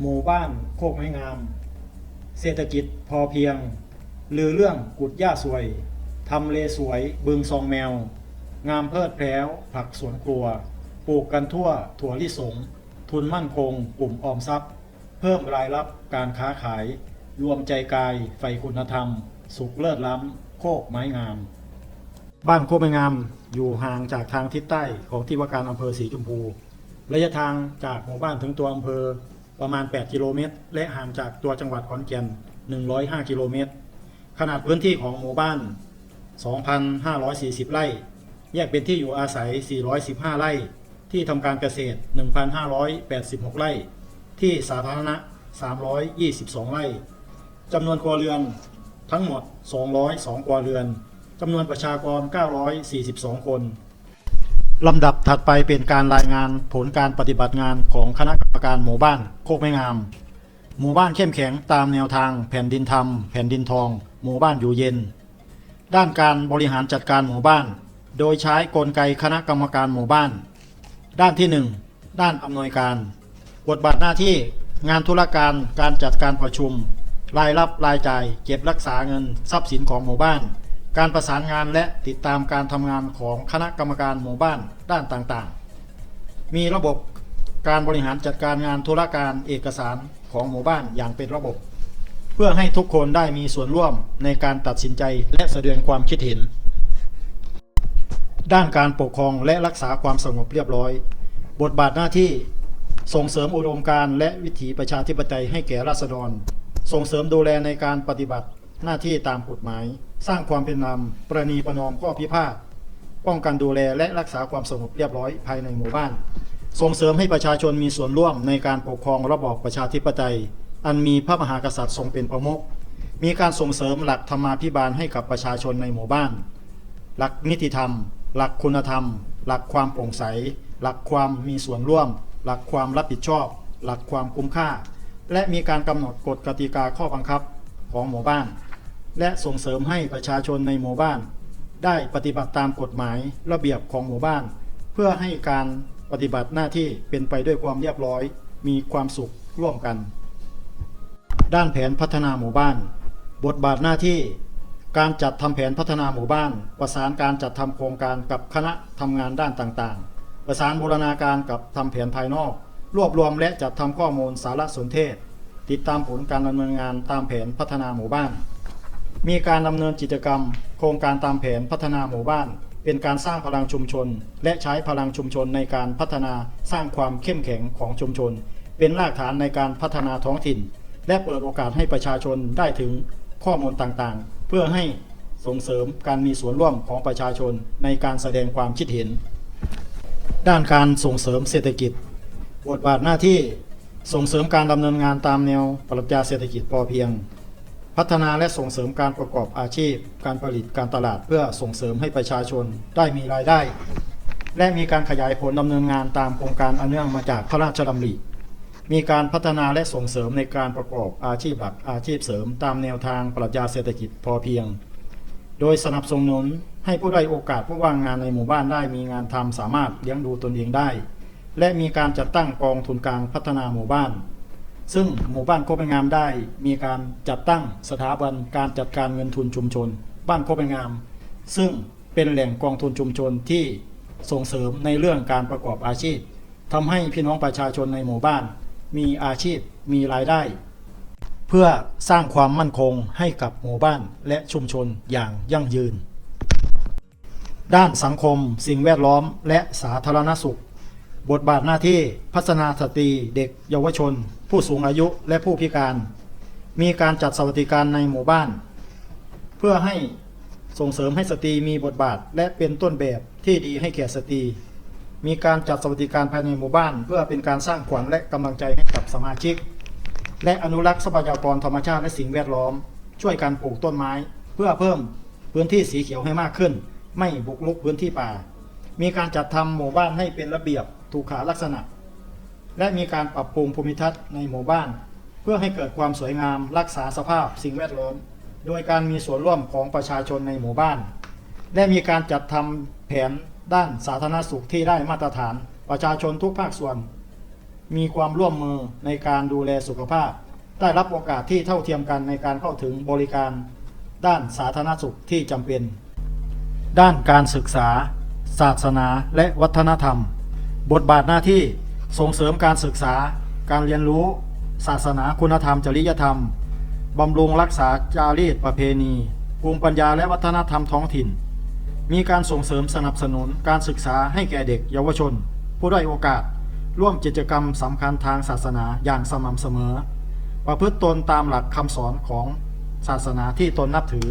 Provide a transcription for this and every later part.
หมู่บ้านโคกไม้งาม เศรษฐกิจพอเพียงลือเรื่องกุดหญ้าสวยทำเลสวยบึงซองแมว งามเพลิดเพล้วผักสวนครัว ปลูกกันทั่วถั่วลิสง ทุนมั่นคงกลุ่มออมทรัพย์ เพิ่มรายรับการค้าขาย รวมใจกายไฟคุณธรรม สุขเลิศล้ำ โคกไม้งาม บ้านโคกไม้งามอยู่ห่างจากทางทิศใต้ของที่ว่าการอำเภอสีชมพู ระยะทางจากหมู่บ้านถึงตัวอำเภอ ประมาณ 8 กิโลเมตร และห่างจากตัวจังหวัดขอนแก่น 105 กิโลเมตร ขนาดพื้นที่ของหมู่บ้าน 2,540 ไร่ แยกเป็นที่อยู่อาศัย 415 ไร่ ที่ทำการเกษตร 1,586 ไร่ ที่สาธารณะ 322 ไร่จำนวนครัวเรือนทั้งหมด 202 ครัวเรือนจำนวนประชากร 942 คน ลำดับถัดไปเป็นการรายงานผลการปฏิบัติงานของคณะกรรมการหมู่บ้านโคกไม้งาม หมู่บ้านเข้มแข็งตามแนวทางแผ่นดินธรรม แผ่นดินทอง หมู่บ้านอยู่เย็น ด้านการบริหารจัดการหมู่บ้าน โดยใช้กลไกคณะกรรมการหมู่บ้าน ด้านที่ 1 ด้านอำนวยการ บทบาทหน้าที่งานธุรการการจัดการประชุม รายรับรายจ่าย เก็บรักษาเงิน ทรัพย์สินของหมู่บ้าน การประสานงานและติดตามการทำงานของคณะกรรมการหมู่บ้านด้านต่างๆ มีระบบการบริหารจัดการงานธุรการเอกสารของหมู่บ้านอย่างเป็นระบบ เพื่อให้ทุกคนได้มีส่วนร่วมในการตัดสินใจและแสดงความคิดเห็น ด้านการปกครองและรักษาความสงบเรียบร้อย บทบาทหน้าที่ส่งเสริมอุดมการณ์และวิถีประชาธิปไตยให้แก่ราษฎร ส่งเสริมดูแลในการปฏิบัติ หน้าที่ตามกฎหมาย สร้างความเป็นธรรมประนีประนอมข้อพิพาทป้องกันดูแลและรักษาความสงบเรียบร้อยภายในหมู่บ้าน ส่งเสริมให้ประชาชนมีส่วนร่วมในการปกครองระบอบประชาธิปไตย อันมีพระมหากษัตริย์ทรงเป็นประมุขมีการส่งเสริมหลักธรรมาภิบาลให้กับประชาชนในหมู่บ้าน หลักนิติธรรม หลักคุณธรรม หลักความโปร่งใส หลักความมีส่วนร่วม หลักความรับผิดชอบ หลักความคุ้มค่า และมีการกำหนดกฎกติกาข้อบังคับของหมู่บ้าน และส่งเสริมให้ประชาชนในหมู่บ้าน ได้ปฏิบัติตามกฎหมายระเบียบของหมู่บ้าน เพื่อให้การปฏิบัติหน้าที่เป็นไปด้วยความเรียบร้อย มีความสุขร่วมกัน ด้านแผนพัฒนาหมู่บ้าน บทบาทหน้าที่ การจัดทำแผนพัฒนาหมู่บ้าน ประสานการจัดทำโครงการกับคณะทำงานด้านต่างๆ ประสานบูรณาการกับทำแผนภายนอก รวบรวมและจัดทำข้อมูลสารสนเทศ ติดตามผลการดำเนินงานตามแผนพัฒนาหมู่บ้าน มีการดำเนินกิจกรรม โครงการตามแผนพัฒนาหมู่บ้าน เป็นการสร้างพลังชุมชน และใช้พลังชุมชนในการพัฒนาสร้างความเข้มแข็งของชุมชน เป็นรากฐานในการพัฒนาท้องถิ่น และเปิดโอกาสให้ประชาชนได้ถึงข้อมูลต่างๆ เพื่อให้ส่งเสริมการมีส่วนร่วมของประชาชนในการแสดงความคิดเห็น ด้านการส่งเสริมเศรษฐกิจ บทบาทหน้าที่ส่งเสริมการดำเนินงานตามแนวปรัชญาเศรษฐกิจพอเพียง พัฒนาและส่งเสริมการประกอบอาชีพ การผลิตการตลาดเพื่อส่งเสริมให้ประชาชนได้มีรายได้ และมีการขยายผลดำเนินงานตามโครงการอันเนื่องมาจากพระราชดำริ มีการพัฒนาและส่งเสริมในการประกอบอาชีพหลักอาชีพเสริม ตามแนวทางปรัชญาเศรษฐกิจพอเพียง โดยสนับสนุนให้ผู้ได้โอกาสผู้ว่างงานในหมู่บ้านได้มีงานทำสามารถเลี้ยงดูตนเองได้ และมีการจัดตั้งกองทุนกลางพัฒนาหมู่บ้าน ซึ่งหมู่บ้านโคเป็นงามได้มีการจัดตั้งสถาบันการจัดการเงินทุนชุมชน บ้านโคเป็นงาม ซึ่งเป็นแหล่งกองทุนชุมชนที่ส่งเสริมในเรื่องการประกอบอาชีพทำให้พี่น้องประชาชนในหมู่บ้าน มีอาชีพมีรายได้ เพื่อสร้างความมั่นคงให้กับหมู่บ้านและชุมชนอย่างยั่งยืน ด้านสังคม สิ่งแวดล้อม และสาธารณสุข บทบาทหน้าที่พัฒนาสตรีเด็กเยาวชน ผู้สูงอายุและผู้พิการ มีการจัดสวัสดิการในหมู่บ้าน เพื่อให้ส่งเสริมให้สตรีมีบทบาท และเป็นต้นแบบที่ดีให้แก่สตรี มีการจัดสวัสดิการภายในหมู่บ้าน เพื่อเป็นการสร้างขวัญและกำลังใจให้กับสมาชิก และอนุรักษ์ทรัพยากรธรรมชาติและสิ่งแวดล้อม ช่วยการปลูกต้นไม้ เพื่อเพิ่มพื้นที่สีเขียวให้มากขึ้น ไม่บุกรุกพื้นที่ป่า มีการจัดทำหมู่บ้านให้เป็นระเบียบถูกขาลักษณะ และมีการปรับปรุงภูมิทัศน์ในหมู่บ้าน เพื่อให้เกิดความสวยงามรักษาสภาพสิ่งแวดล้อม โดยการมีส่วนร่วมของประชาชนในหมู่บ้าน และมีการจัดทำแผนด้านสาธารณสุขที่ได้มาตรฐานประชาชนทุกภาคส่วน มีความร่วมมือในการดูแลสุขภาพ ได้รับโอกาสที่เท่าเทียมกันในการเข้าถึงบริการ ด้านสาธารณสุขที่จำเป็น ด้านการศึกษา ศาสนาและวัฒนธรรม บทบาทหน้าที่ ส่งเสริมการศึกษา การเรียนรู้ ศาสนาคุณธรรม จริยธรรม บำรุงรักษาจารีตประเพณี ภูมิปัญญาและวัฒนธรรมท้องถิ่น มีการส่งเสริมสนับสนุนการศึกษาให้แก่เด็กเยาวชน ผู้ด้อยโอกาส ร่วมกิจกรรมสำคัญทางศาสนาอย่างสม่ำเสมอ ประพฤติตนตามหลักคำสอนของศาสนาที่ตนนับถือ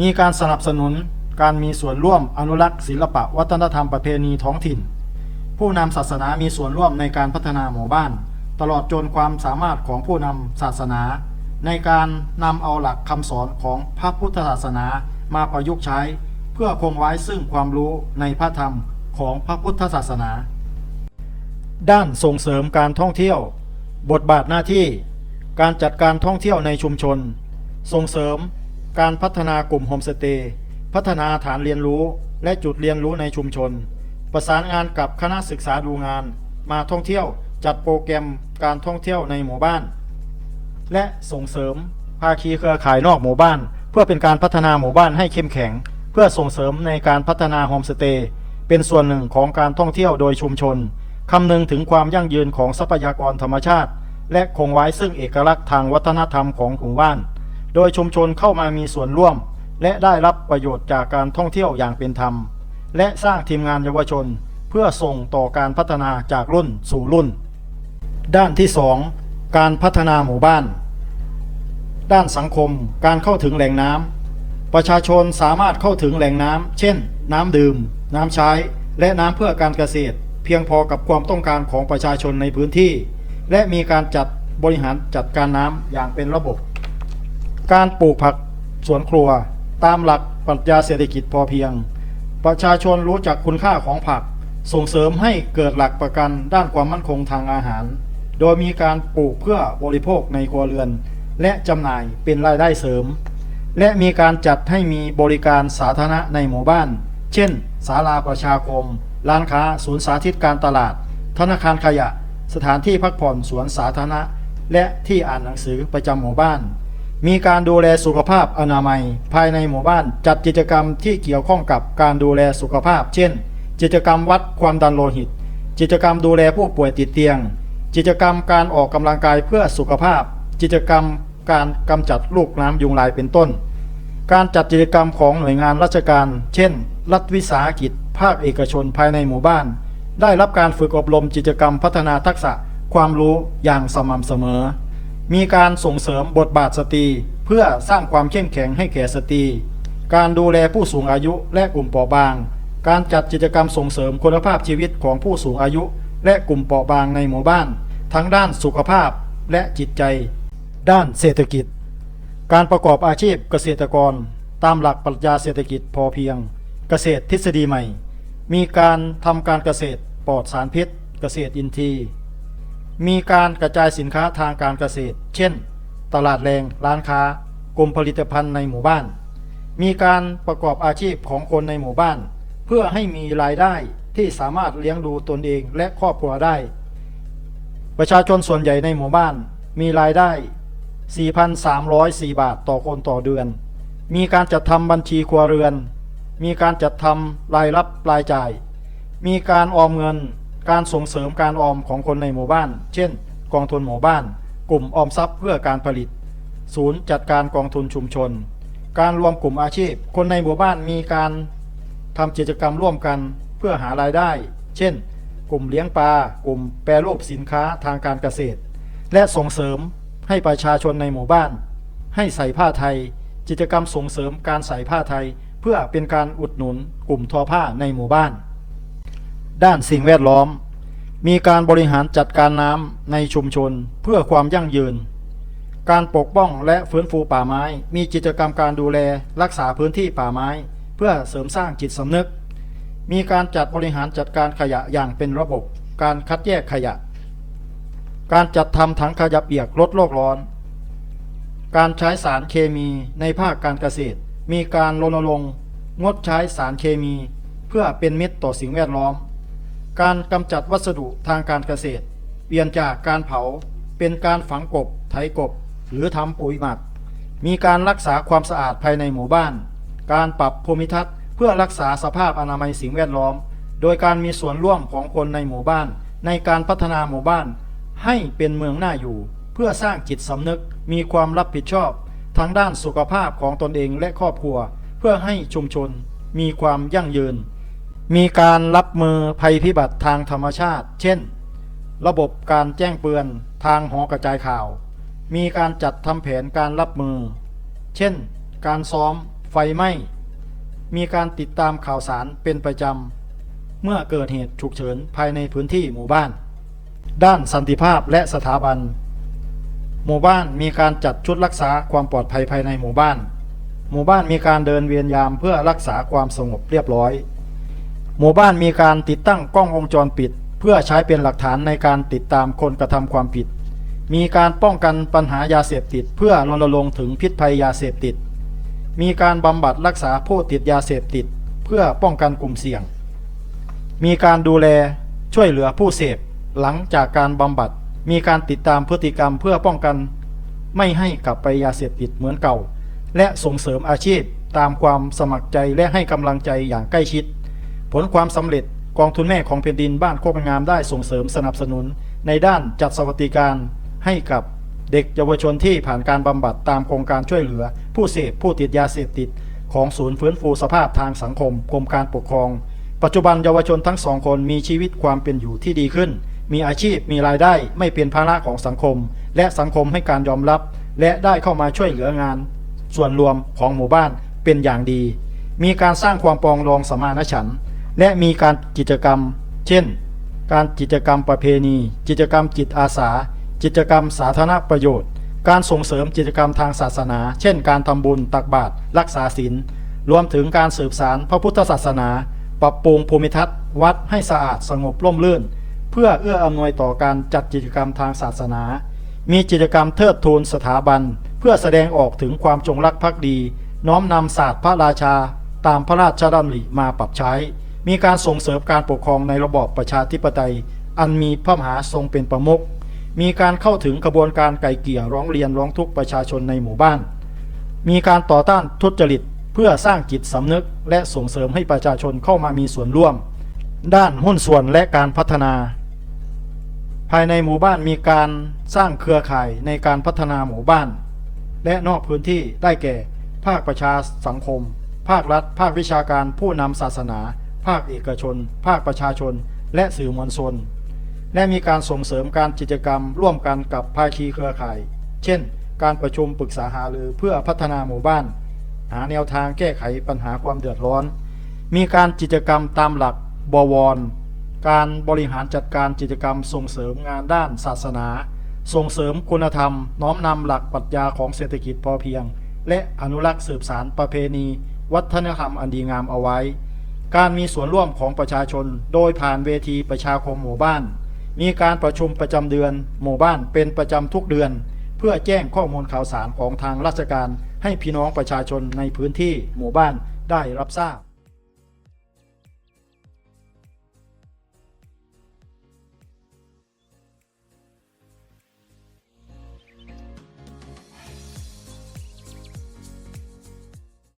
มีการสนับสนุนการมีส่วนร่วมอนุรักษ์ศิลปะวัฒนธรรมประเพณีท้องถิ่น ผู้นำศาสนามีส่วนร่วมในการพัฒนาหมู่บ้าน ตลอดจนความสามารถของผู้นำศาสนา ในการนำเอาหลักคำสอนของพระพุทธศาสนามาประยุกต์ใช้ เพื่อคงไว้ซึ่งความรู้ในพระธรรมของพระพุทธศาสนา ด้านส่งเสริมการท่องเที่ยว บทบาทหน้าที่ การจัดการท่องเที่ยวในชุมชน ส่งเสริม การพัฒนากลุ่มโฮมสเตย์พัฒนาฐานเรียนรู้และจุดเรียนรู้ในชุมชน ประสานงานกับคณะศึกษาดูงาน มาท่องเที่ยวจัดโปรแกรมการท่องเที่ยวในหมู่บ้าน และส่งเสริมภาคีเครือข่ายนอกหมู่บ้าน เพื่อเป็นการพัฒนาหมู่บ้านให้เข้มแข็ง เพื่อส่งเสริมในการพัฒนาโฮมสเตย์เป็นส่วนหนึ่งของการท่องเที่ยวโดยชุมชนคำนึงถึงความยั่งยืนของทรัพยากรธรรมชาติ และคงไว้ซึ่งเอกลักษณ์ทางวัฒนธรรมของหมู่บ้าน โดยชุมชนเข้ามามีส่วนร่วม และได้รับประโยชน์จากการท่องเที่ยวอย่างเป็นธรรม และสร้างทีมงานเยาวชน เพื่อส่งต่อการพัฒนาจากรุ่นสู่รุ่น ด้านที่ 2 การพัฒนาหมู่บ้าน ด้านสังคมการเข้าถึงแหล่งน้ำประชาชนสามารถเข้าถึงแหล่งน้ำเช่น น้ำดื่ม น้ำใช้ และน้ำเพื่อการเกษตร เพียงพอกับความต้องการของประชาชนในพื้นที่ และมีการจัดบริหารจัดการน้ำอย่างเป็นระบบ การปลูกผักสวนครัว ตามหลักปรัชญาเศรษฐกิจพอเพียง ประชาชนรู้จักคุณค่าของผัก ส่งเสริมให้เกิดหลักประกันด้านความมั่นคงทางอาหาร โดยมีการปลูกเพื่อบริโภคในครัวเรือน และจำหน่ายเป็นรายได้เสริม และมีการจัดให้มีบริการสาธารณะในหมู่บ้าน เช่น ศาลาประชาคม ร้านค้า ศูนย์สาธิตการตลาด ธนาคารขยะ สถานที่พักผ่อนสวนสาธารณะ และที่อ่านหนังสือประจำหมู่บ้าน มีการดูแลสุขภาพอนามัย ภายในหมู่บ้านจัดกิจกรรมที่เกี่ยวข้องกับการดูแลสุขภาพ เช่น กิจกรรมวัดความดันโลหิต กิจกรรมดูแลผู้ป่วยติดเตียง กิจกรรมการออกกำลังกายเพื่อสุขภาพ กิจกรรมการกำจัดลูกน้ำยุงลายเป็นต้น การจัดกิจกรรมของหน่วยงานราชการ เช่น รัฐวิสาหกิจ ภาคเอกชนภายในหมู่บ้าน ได้รับการฝึกอบรมกิจกรรมพัฒนาทักษะความรู้อย่างสม่ำเสมอ มีการส่งเสริมบทบาทสตรี เพื่อสร้างความเข้มแข็งให้แก่สตรี การดูแลผู้สูงอายุและกลุ่มเปราะบาง การจัดกิจกรรมส่งเสริมคุณภาพชีวิตของผู้สูงอายุ และกลุ่มเปราะบางในหมู่บ้าน ทั้งด้านสุขภาพและจิตใจ ด้านเศรษฐกิจ การประกอบอาชีพเกษตรกร ตามหลักปรัชญาเศรษฐกิจพอเพียง เกษตรทฤษฎีใหม่ มีการทำการเกษตรปลอดสารพิษ เกษตรอินทรีย์ มีการกระจายสินค้าทางการเกษตร เช่น ตลาดแรง ร้านค้ากลุ่มผลิตภัณฑ์ในหมู่บ้าน มีการประกอบอาชีพของคนในหมู่บ้าน เพื่อให้มีรายได้ที่สามารถเลี้ยงดูตนเองและครอบครัวได้ ประชาชนส่วนใหญ่ในหมู่บ้าน มีรายได้ 4,304 บาทต่อคนต่อเดือน มีการจัดทำบัญชีครัวเรือน มีการจัดทำรายรับรายจ่าย มีการออมเงิน การส่งเสริมการออมของคนในหมู่บ้าน เช่น กองทุนหมู่บ้าน กลุ่มออมทรัพย์เพื่อการผลิต ศูนย์จัดการกองทุนชุมชน การรวมกลุ่มอาชีพ คนในหมู่บ้านมีการทำกิจกรรมร่วมกันเพื่อหารายได้ เช่น กลุ่มเลี้ยงปลา กลุ่มแปรรูปสินค้าทางการเกษตร และส่งเสริมให้ประชาชนในหมู่บ้าน ให้ใส่ผ้าไทย กิจกรรมส่งเสริมการใส่ผ้าไทย เพื่อเป็นการอุดหนุนกลุ่มทอผ้าในหมู่บ้าน ด้านสิ่งแวดล้อม มีการบริหารจัดการน้ำในชุมชนเพื่อความยั่งยืน การปกป้องและฟื้นฟูป่าไม้ มีกิจกรรมการดูแลรักษาพื้นที่ป่าไม้ เพื่อเสริมสร้างจิตสำนึก มีการจัดบริหารจัดการขยะอย่างเป็นระบบ การคัดแยกขยะ การจัดทำถังขยะเปียกลดโลกร้อน การใช้สารเคมีในภาคการเกษตร มีการรณรงค์งดใช้สารเคมี เพื่อเป็นมิตรต่อสิ่งแวดล้อม การกำจัดวัสดุทางการเกษตร เปลี่ยนจากการเผาเป็นการฝังกบ ไถกบ หรือทำปุ๋ยหมัก มีการรักษาความสะอาดภายในหมู่บ้าน การปรับภูมิทัศน์เพื่อรักษาสภาพอนามัยสิ่งแวดล้อม โดยการมีส่วนร่วมของคนในหมู่บ้าน ในการพัฒนาหมู่บ้าน ให้เป็นเมืองน่าอยู่ เพื่อสร้างจิตสำนึกมีความรับผิดชอบทั้งด้านสุขภาพของตนเองและครอบครัว เพื่อให้ชุมชนมีความยั่งยืน มีการรับมือภัยพิบัติทางธรรมชาติ เช่น ระบบการแจ้งเตือนทางหอกระจายข่าว มีการจัดทำแผนการรับมือ เช่น การซ้อม ไฟไหม้ มีการติดตามข่าวสารเป็นประจำ เมื่อเกิดเหตุฉุกเฉินภายในพื้นที่หมู่บ้าน ด้านสันติภาพและสถาบัน หมู่บ้านมีการจัดชุดรักษาความปลอดภัยภายในหมู่บ้าน หมู่บ้านมีการเดินเวียนยามเพื่อรักษาความสงบเรียบร้อย หมู่บ้านมีการติดตั้งกล้องวงจรปิด เพื่อใช้เป็นหลักฐานในการติดตามคนกระทำความผิด มีการป้องกันปัญหายาเสพติด เพื่อรณรงค์ถึงพิษภัยยาเสพติด มีการบำบัดรักษาผู้ติดยาเสพติด เพื่อป้องกันกลุ่มเสี่ยง มีการดูแลช่วยเหลือผู้เสพ หลังจากการบำบัด มีการติดตามพฤติกรรมเพื่อป้องกัน ไม่ให้กลับไปยาเสพติดเหมือนเก่า และส่งเสริมอาชีพตามความสมัครใจและให้กำลังใจอย่างใกล้ชิด ผลความสำเร็จกองทุนแม่ของแผ่นดินบ้านโคกงามได้ส่งเสริมสนับสนุน ในด้านจัดสวัสดิการให้กับเด็กเยาวชนที่ผ่านการบำบัดตามโครงการช่วยเหลือ ผู้เสพผู้ติดยาเสพติด ของศูนย์ฟื้นฟูสภาพทางสังคมกรมการปกครอง ปัจจุบันเยาวชนทั้งสองคนมีชีวิตความเป็นอยู่ที่ดีขึ้น มีอาชีพมีรายได้ไม่เป็นภาระของสังคม และสังคมให้การยอมรับ และได้เข้ามาช่วยเหลืองาน ส่วนรวมของหมู่บ้านเป็นอย่างดี มีการสร้างความปองดองสมานฉันท์ และมีการกิจกรรม เช่น การกิจกรรมประเพณี กิจกรรมจิตอาสา กิจกรรมสาธารณประโยชน์ การส่งเสริมกิจกรรมทางศาสนา เช่น การทำบุญตักบาตรรักษาศีลรวมถึงการสืบสารพระพุทธศาสนา ปรับปรุงภูมิทัศน์วัดให้สะอาดสงบร่มรื่น เพื่อเอื้ออำนวยต่อการจัดกิจกรรมทางศาสนา มีกิจกรรมเทิดทูนสถาบัน เพื่อแสดงออกถึงความจงรักภักดี น้อมนำศาสตร์พระราชา ตามพระราชดำริมาปรับใช้ มีการส่งเสริมการปกครองในระบอบประชาธิปไตย อันมีพระมหาทรงเป็นประมุขมีการเข้าถึงกระบวนการไก่เกี่ยร้องเรียนร้องทุกข์ประชาชนในหมู่บ้าน มีการต่อต้านทุจริตเพื่อสร้างจิตสำนึกและส่งเสริมให้ประชาชนเข้ามามีส่วนร่วม ด้านหุ้นส่วนและการพัฒนา ภายในหมู่บ้านมีการสร้างเครือข่ายในการพัฒนาหมู่บ้าน และนอกพื้นที่ได้แก่ ภาคประชาสังคม ภาครัฐ ภาควิชาการผู้นำศาสนา ภาคเอกชน ภาคประชาชน และสื่อมวลชน และมีการส่งเสริมการกิจกรรมร่วมกันกับภาคีเครือข่าย เช่น การประชุมปรึกษาหารือเพื่อพัฒนาหมู่บ้าน หาแนวทางแก้ไขปัญหาความเดือดร้อน มีการกิจกรรมตามหลักบวร การบริหารจัดการกิจกรรมส่งเสริมงานด้านศาสนา ส่งเสริมคุณธรรม น้อมนำหลักปรัชญาของเศรษฐกิจพอเพียง และอนุรักษ์สืบสารประเพณี วัฒนธรรมอันดีงามเอาไว้ การมีส่วนร่วมของประชาชน โดยผ่านเวทีประชาคมหมู่บ้าน มีการประชุมประจำเดือน หมู่บ้านเป็นประจำทุกเดือน เพื่อแจ้งข้อมูลข่าวสารของทางราชการ ให้พี่น้องประชาชนในพื้นที่หมู่บ้านได้รับทราบ